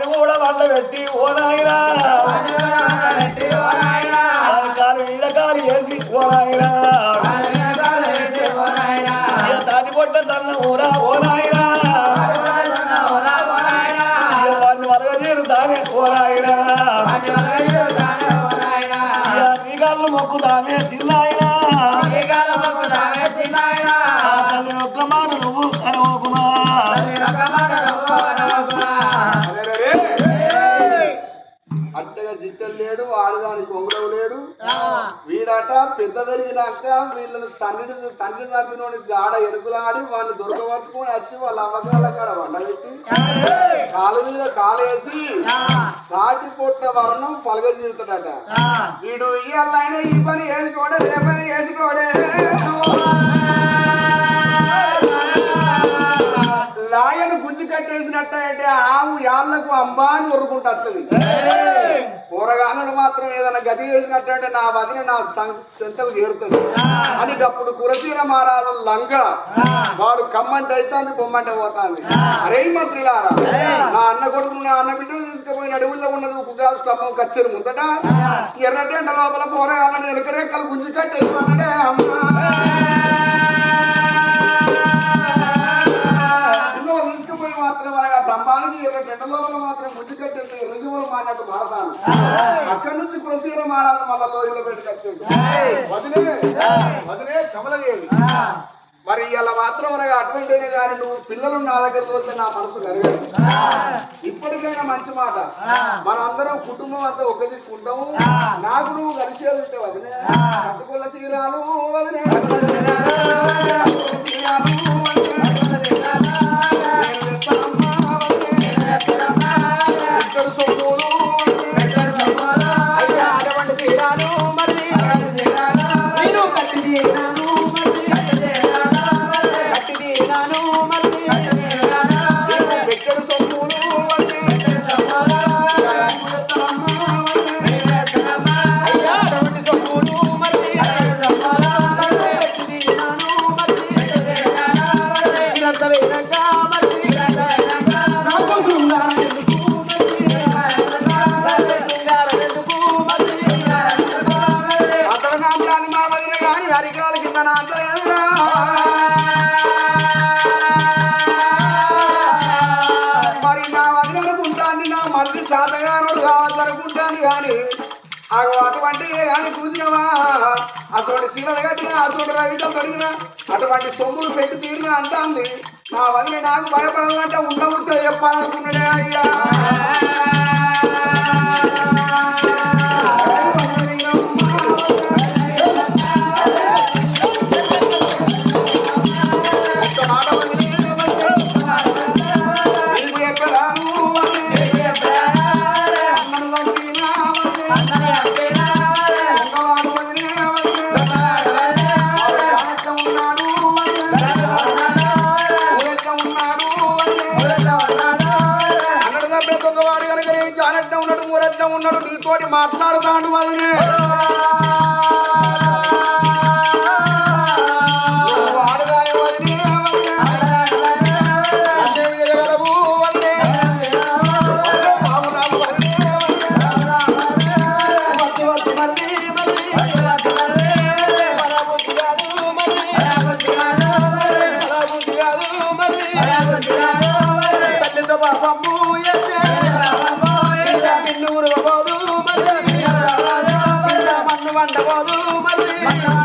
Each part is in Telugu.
వాడిని కూడా వంట పెట్టి ఓ నాయనా కాలు మీద కాలు వేసి ఓ నాయనా ఇక తాటి పొట్ట తన ఊరా ఓ నాయనా వాడిని వరగ తీరుతానే ఓ నాయనా ఇక శ్రీకాళ్ళు మొక్కుతానే తిన్నాయనా. లేడు ఆడదాని కొంగడవు లేడు. వీడట పెద్ద పెరిగినాక వీళ్ళని తండ్రిని తండ్రి తప్పినోని గాడ ఎరుకులాడి వాళ్ళని దొరకబట్టుకొని వచ్చి వాళ్ళ అమ్మకాల కాడ వండబెట్టి కాలు మీద కాలేసి తాటి పొట్ట వర్ణం పలగ తీరుతాడట. వీడు ఇయ్యాలైనా ఈ పని వేసుకోడే ఏ పని వేసుకోడే గుంజి కట్టేసినట్టయితే ఆవు యాళ్ళకు అంబా అని వస్తుంది. కూరగాయలను మాత్రం ఏదైనా గది చేసినట్టయితే నా వదిన నా సెంతకు చేరుతుంది. అని అప్పుడు కురచీర మహారాజు లంగ వాడు కమ్మంటే అవుతుంది బొమ్మంటే పోతుంది. అరే మంత్రులారా నా అన్న కొడుకును నా అన్న బిడ్డను తీసుకుపోయిన అడవుల్లో ఉన్నది కుగ్గాల స్టమ్మం కచ్చేరు ముందట ఎర్రటెండ లోపల పోరగాళ్ళని ఎనకరేకలు గుంజి కట్టేసి అమ్మా మాత్రం ఆ స్తంభానికి ఇరవై గంటల మాత్రం ముద్దు కట్టేసి రుజువులు మాట్లాడు మారతాను అక్కడి నుంచి ప్రొసీజర్ మారాలి మళ్ళా లోయలో పెట్టి కట్టేది వదిలే వదిలే కమలదేవి మరి ఇలా మాత్రం అనగా అటువంటినే కానీ నువ్వు పిల్లలు నా దగ్గర వస్తే నా మనసు కరిగాడు ఇప్పటికైనా మంచి మాట. మనందరం కుటుంబం అంతా ఒక ఉంటాము నాకు నువ్వు కలిసి వెళ్తే వదిలే కట్టుకున్న తీరాలు వదిలే గాని కింద నా మరి నా వదిలి అనుకుంటాను నా మరిది శాతగానుడు కావాలనుకుంటాను కానీ అగో అటువంటి కానీ చూసినవా అటువంటి శీలలు కట్టిన అటువంటి రవితం తొడిగిన అటువంటి సొమ్ములు పెట్టి తీరిన అంటాంది నా వదిన నాకు భయపడాలంటే ఉండవచ్చు చెప్పాలనుకున్నాడే అయ్యా. ఉన్నాడు నీతోటి మాట్లాడుతాడు వదినే ఇప్పుడు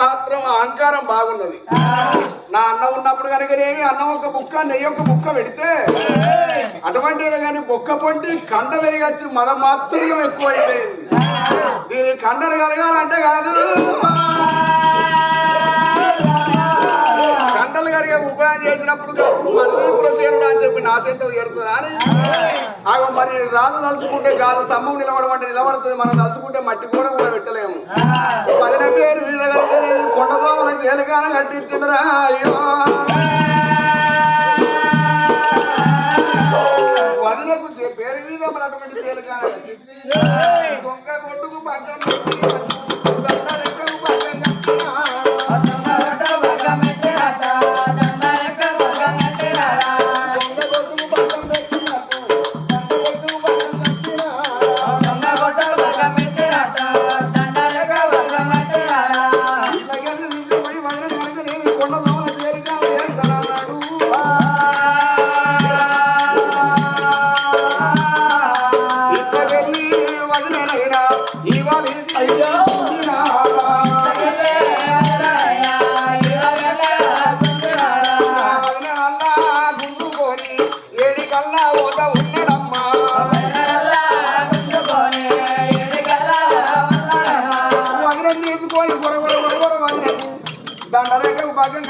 మాత్రం అహంకారం బాగున్నది. నా అన్నం ఉన్నప్పుడు కనుక నేమి అన్నం ఒక బుక్క నెయ్యి ఒక బుక్క పెడితే అటువంటి కానీ బొక్క పొంటి కండ పెరిగచ్చు మన మాత్రం ఎక్కువైపోయింది. దీని కండలు కలగాలంటే కాదు. ఉపాయం చేసినప్పుడు మళ్ళీ సేనుడు అని చెప్పి నాశంతో సెంత చేరుతుందా అని మరి రాజు తలుచుకుంటే గాజు స్తంభం నిలబడమంటే నిలబడుతుంది. మనం తలుచుకుంటే మట్టి కూడా కూడా పెట్టలేము. పదిన పేరు కొండతో మన చేలికాన కట్టించిండ్రా అయ్యో. వదిలకు చే- పేరు మీద మనటువంటి తేలికాన కట్టించి దొంగ కొట్టుకు పక్కన పక్కన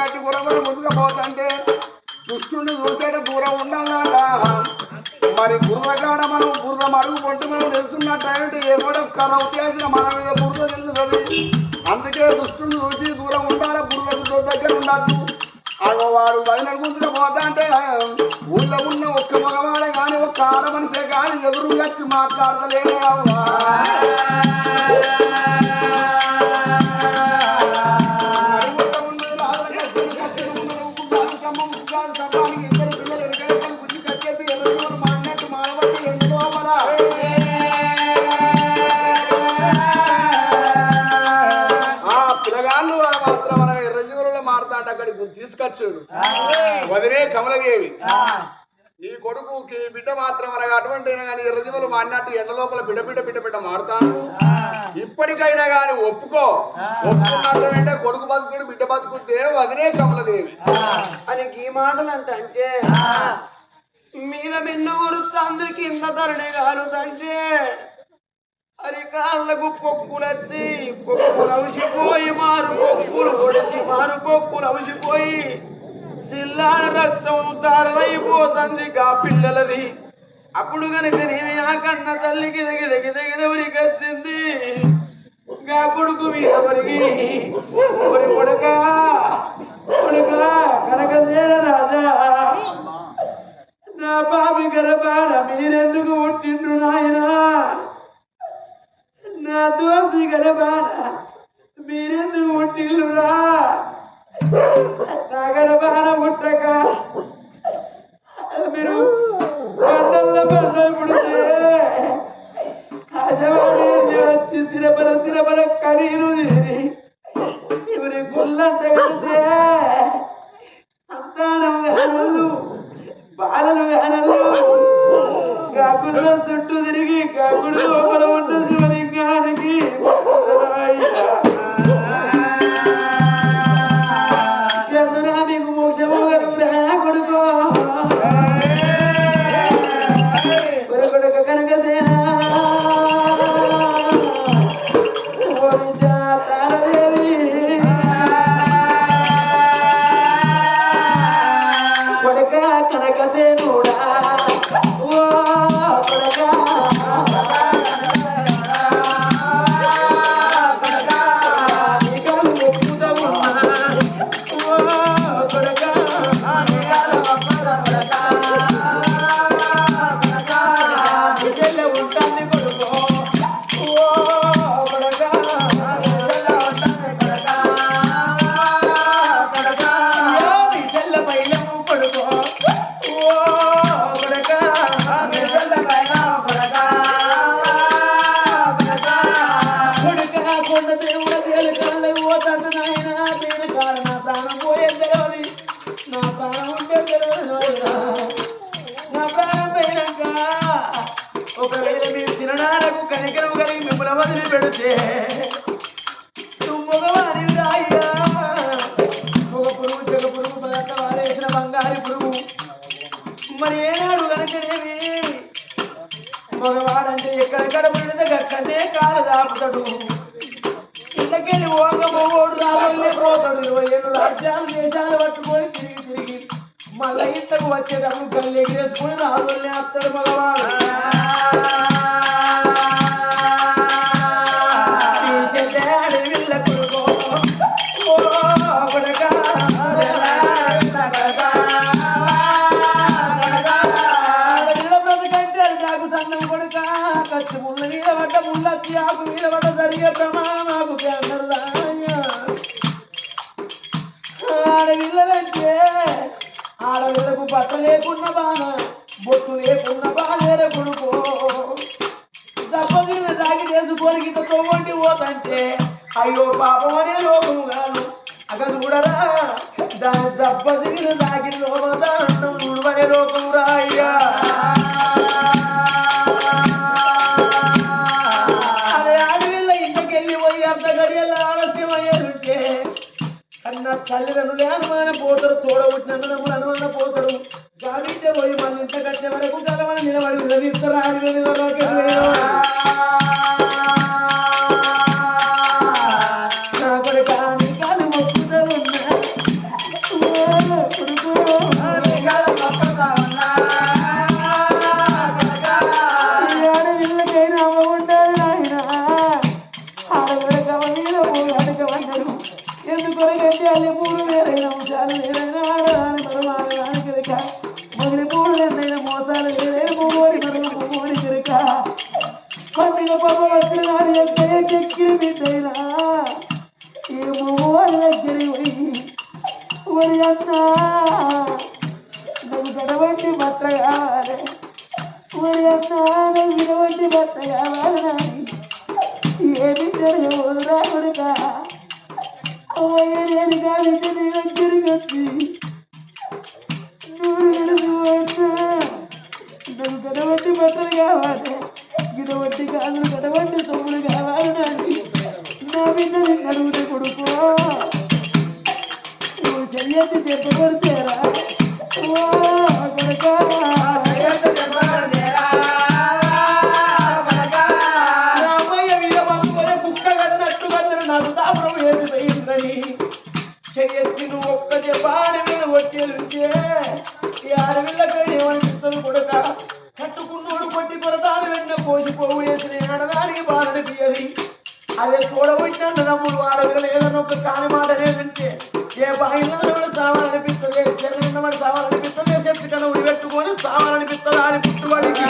దండరేఖకు పక్కన కట్టి గురగుర దుష్టుని చూసేట దూరం ఉండాలట. మరి బురదగాడ మనం బురద మడుగు పొట్టు మనం తెలుసున్నట్టు ఏమో కరవు మన మీద బురద తెలుస్తుంది. అందుకే దుష్టుని చూసి దూరం ఉండాలి బురద దగ్గర ఉండద్దు అగో వాడు వదిన గుంతులు పోతా అంటే ఊళ్ళో ఉన్న ఒక్క మగవాడే కానీ ఒక్క ఆడ మనిషే కానీ ఎదురు వచ్చి మాట్లాడతలేనే తీసుకొచ్చాడు వదిలే కమలదేవి. ఈ కొడుకుకి బిడ్డ మాత్రం అనగా అటువంటి అయినా కానీ ఎర్రజీవులు మాడినట్టు ఎండ లోపల బిడ్డ బిడ్డ బిడ్డ బిడ్డ మారుతాడు ఇప్పటికైనా కానీ ఒప్పుకో. ఒప్పుకున్నట్టు అంటే కొడుకు బతుకుడు బిడ్డ బతుకుతే వదిలే కమలదేవి. అని ఈ మాటలు అంటే అంటే మీద మిన్న ఊరుస్తుంది కింద ధరణి కాలుతంటే. అది కాళ్ళకు పొక్కులు వచ్చి పొక్కులు అవసిపోయి మారు. పొడిసి మారు పొక్కులు అవసిపోయి సిల్లాన రక్తం తారలైపోతుంది గా పిల్లలది. అప్పుడు కనుక నేను ఆ కన్న తల్లికి దిగి దిగి దిగి ఎవరికి వచ్చింది. ఇంకా కొడుకు మీద ఒరిగి కొడక కొడుక కొడుక కనక రాజా నా బాబి గర్భాన మీరెందుకు పుట్టిండ్రు నాయనా? నా దోసి గర్భాన కలిగి పెడితే నువ్వు మగవారి రాయ్యా ఒక పురుగు చెగ పురుగు పదార్థ వారేసిన బంగారు పురుగు. మరి ఏనాడు కనుకనేవి మగవాడంటే ఎక్కడెక్కడ పడితే గక్కనే కాలు దాపుతాడు. ఇళ్ళకెళ్ళి ఓక మగోడు రాబోయే పోతాడు. ఇరవై ఏడు రాజ్యాలు దేశాలు పట్టుకొని తిరిగి తిరిగి మళ్ళా ఇంతకు వచ్చేటప్పుడు కళ్ళు ఎగిరేసుకుని రాబోయే వస్తాడు మగవాడు. కచ్చి ముళ్ళ మీద పడ్డ ముళ్ళొచ్చి ఆకు మీద పడ్డ జరిగే ప్రమాణం నాకు క్యాన్సర్ ఆడపిల్లలంటే ఆడపిల్లకు బట్ట లేకున్న బాణ బొట్టు లేకున్న బాలేర కొడుకో. దప్పదిన దాగి చేసుకొని గిత తోవండి పోతంటే అయ్యో పాపం అనే లోకము కాదు. అక్కడ చూడరా దాని దప్పదిన దాగి లోపల అన్నం నుడువనే లోకం రా అయ్యా. తల్లిదండ్రులే అనుమాన పోతారు తోడబుట్టినందుకు అనుమాన పోతారు గాడితే పోయి మళ్ళీ ఇంత కట్టే వరకు కలవని నిలబడి నిలదీస్తారు ఆడిన ఒరి అన్నా నాకు గడవంటి బట్ట కావాలి ఒరి అన్నా నాకు విడవంటి కావాలి నాని ఏమి జరగబోదురా కొడుక అమ్మయ్య నేను కాదంటే నీ దగ్గరికి వచ్చి నువ్వు ఎడుగు కావాలి. గిడవంటి కాదు గడవంటి తమ్ముడు కావాలి నాకు నా బిడ్డ నిన్ను అడుగుతే నువ్వు చెయ్యొచ్చి మూడు వారం ఏదైనా ఒక కాని మాట లేదంటే ఏ బాయిలో కూడా సావాలనిపిస్తుంది ఏ శరీరం వాడు సావాలనిపిస్తుంది ఏ శక్తి కన్నా ఉడిపెట్టుకొని సావాలనిపిస్తుంది అని పుట్టుబడికి.